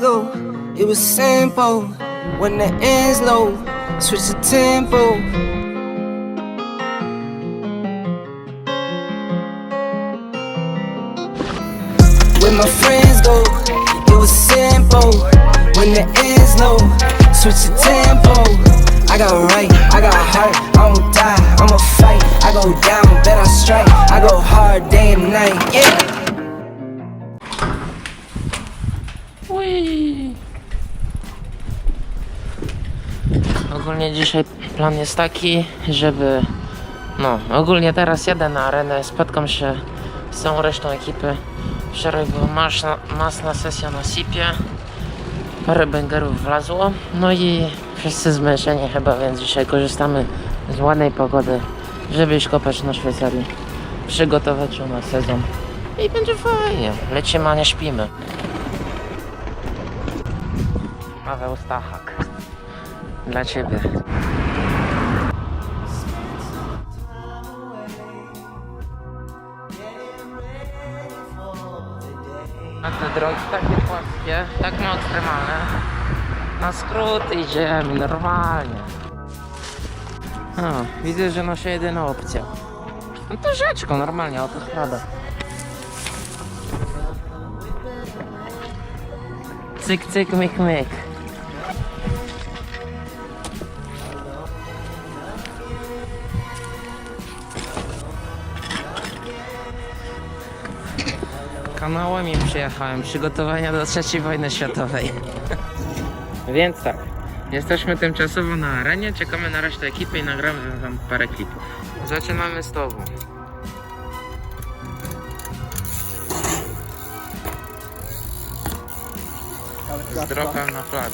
go, it was simple. When the ends low, switch the tempo. Where my friends go, it was simple. When the ends low, switch the tempo. I got right, I got a heart, I won't die, I'ma fight. I go down, bet I strike. I go hard day and night, yeah. Ogólnie dzisiaj plan jest taki, żeby no, ogólnie teraz jadę na arenę, spotkam się z całą resztą ekipy. Wczoraj była masna, masna sesja na SIP-ie, parę bęgerów wlazło, no i wszyscy zmęczeni chyba, więc dzisiaj korzystamy z ładnej pogody, żeby iść kopać na Szwajcarii, przygotować się na sezon. I będzie fajnie, lecimy, a nie śpimy. Paweł Stachak. Dla ciebie. A te drogi takie płaskie, tak ekstremalne. Na skrót idziemy, normalnie. O, widzę, że nasza jedyna opcja. No to rzeczko, normalnie, autostrada. Cyk, cyk, myk, myk. Kanałem im przyjechałem. Przygotowania do III wojny światowej. Więc tak. Jesteśmy tymczasowo na arenie, czekamy na resztę ekipy i nagramy wam parę klipów. Zaczynamy z tobą. Z dropem na plac.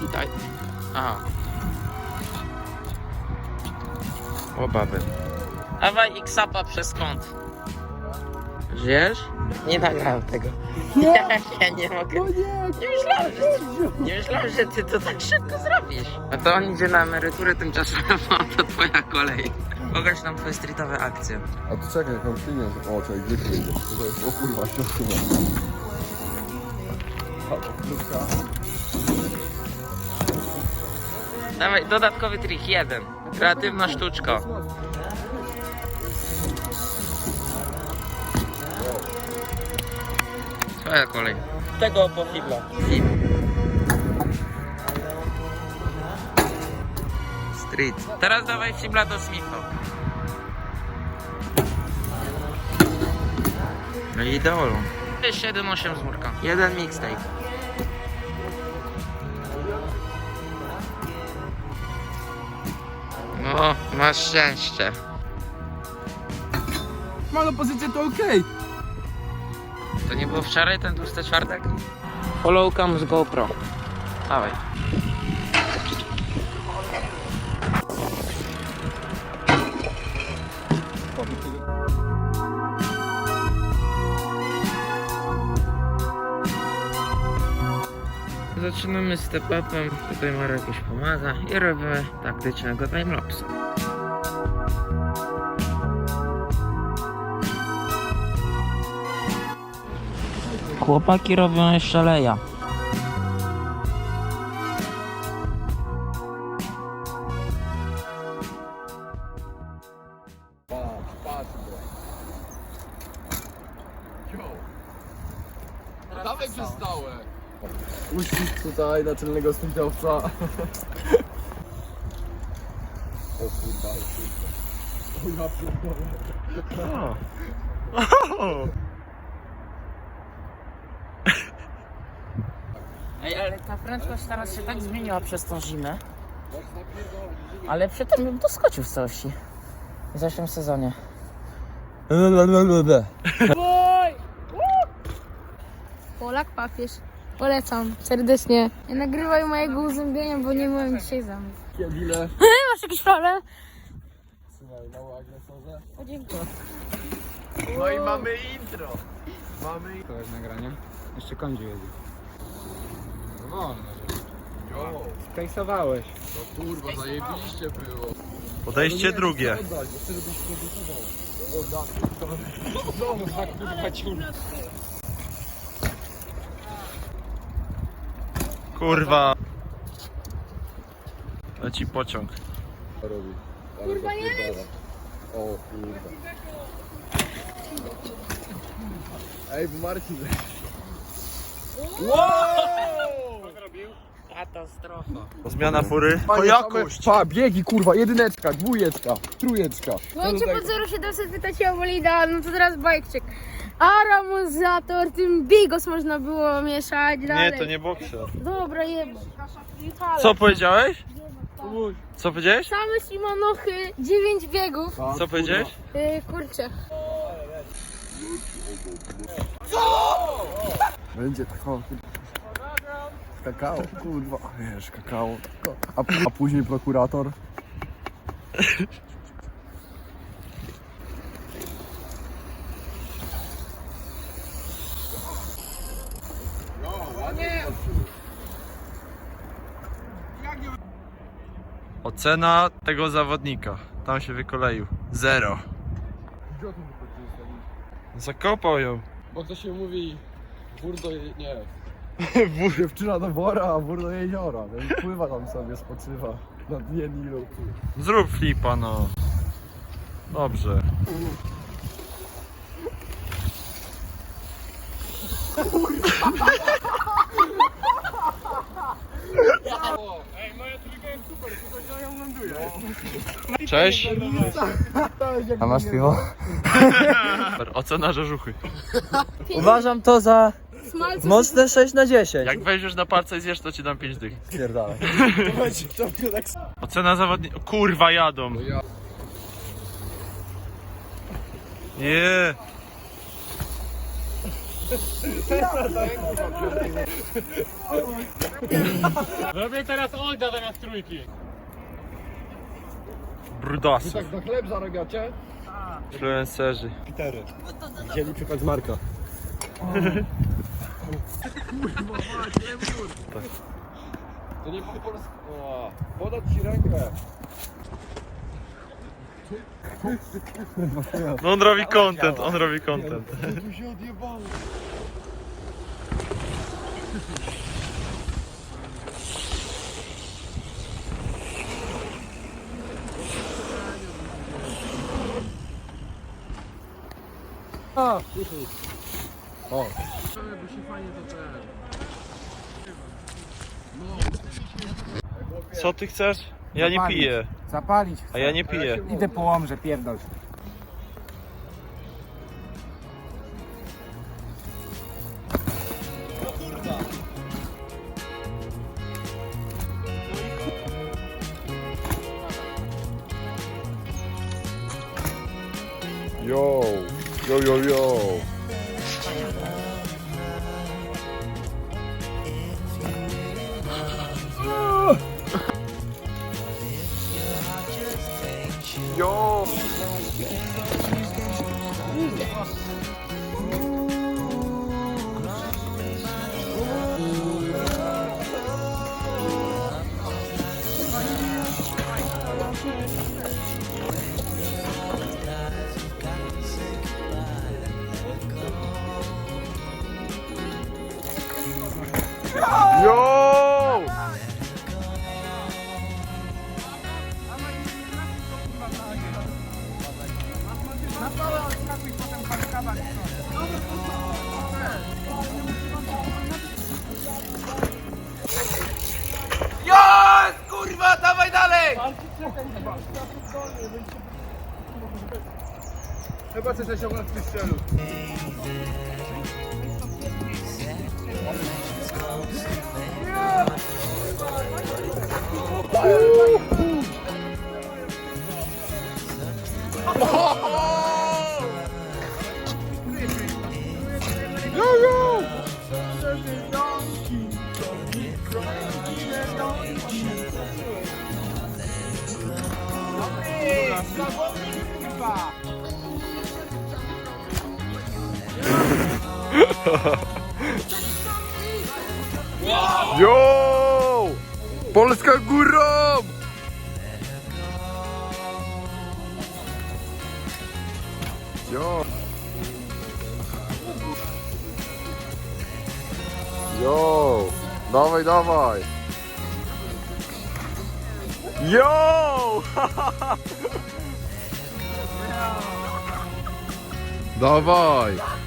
Witaj. Aha. O baby. Dawaj X-Upa przez kąt. Żyjesz? Nie nagrałem tego. Nie, ja nie mogę. Nie myślałem, że ty, nie myślałem, że ty to tak szybko zrobisz. A to on idzie na emeryturę tymczasową, to twoja kolej. Pokaż nam twoje streetowe akcje. A to czekaj, tam pieniądz. O, czekaj, gdzie tu idzie? To jest, o kurwa, środkowa. Dawaj, dodatkowy trik, jeden. Kreatywna sztuczka. Twoja kolej. Tego po fibla. Street. Teraz dawaj fibla do Smitha. No i ideolo. 7-8 z murka. Jeden mixtape. No, masz szczęście. Mam pozycję to okej. To nie było wczoraj ten tłusty czwartek? Follow cam z GoPro. Dawaj. Zaczynamy step-upem, tutaj Marek jakieś pomaga i robimy taktycznego timelapsa. Chłopaki robią jeszcze leja. Dawaj przez stałe. Uścisk tutaj naczelnego streetowca. O kurwa, o kurwa. O ja pierdolę. Ej, ale ta prędkość teraz się tak zmieniła przez tą zimę. Ale przedtem bym doskoczył w całości. W zeszłym sezonie. Polak papież. Polecam serdecznie. Nie nagrywaj mojego uzębienia, bo nie mam dzisiaj zamów. Kiebile. Masz jakiś problem? Słuchaj, mały agresorze. O, dziękuję. No i mamy intro. Mamy intro. To jest nagranie. Jeszcze kądziu jedzie. No wolno. Yo. Skajsowałeś. No kurwa, zajebiście było. Podejście drugie. Oddać, bo chcę, żebyś nie wysuwał. Kurwa. Leci pociąg. Robi. Ale Kurwa, zapierdala. O kurwa. Ej, Marcin Katastrofa. Zmiana fury. To jakość. Pa, biegi kurwa, jedyneczka, dwójeczka, trójeczka. Słuchajcie, pod 0700 pytacie o bolida, no to teraz bajkczyk. Aramonizator, tym bigos można było mieszać dalej. Nie, to nie bokser. Dobra, jeba. Co powiedziałeś? Co powiedziałeś? Same Simonochy, 9 biegów. Co powiedziałeś? Yy, kurczę. Będzie taką... Kakao, kurwa, wiesz, kakao. A, a później prokurator. Ocena tego zawodnika. Tam się wykoleił. Zero. Zakopał ją. Bo to się mówi... Wór do... nie. Dziewczyna do wora, a wór do jeziora. No i pływa tam sobie, spoczywa na dnie Nilu. Zrób flipa, no. Dobrze. Cześć. A masz piwo? Ocena żarzuchy. Uważam to za Smalcu mocne 6 na 10. Jak weźmiesz na palce i zjesz, to ci dam 5 dych. Pierdalaj. Ocena zawodnika. Kurwa, jadą. Nie. Robię teraz Olda zamiast trójki. Brudasu. Tak na chleb zarabiacie? Influencerzy. Wzięli przykład z Marka. To nie po polsku. O, Podać ci rękę. No on robi content, on robi content. Tu się odjebało. A. O. Co ty chcesz? Ja nie piję. Zapalić. A ja nie piję. Idę po łomże, pierdol. Yo, yo, yo. Yo. Chyba coś się na tym strzelu. Yo! Yo! Polska górą! Yo! Yo! Dawaj, dawaj! Yo! dawaj!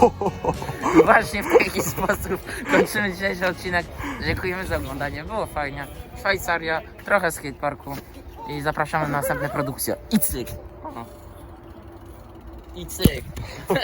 호호호호 Właśnie w taki sposób kończymy dzisiejszy odcinek. Dziękujemy za oglądanie, było fajnie. Szwajcaria, trochę skateparku i zapraszamy na następne produkcje. I cyk! I cyk!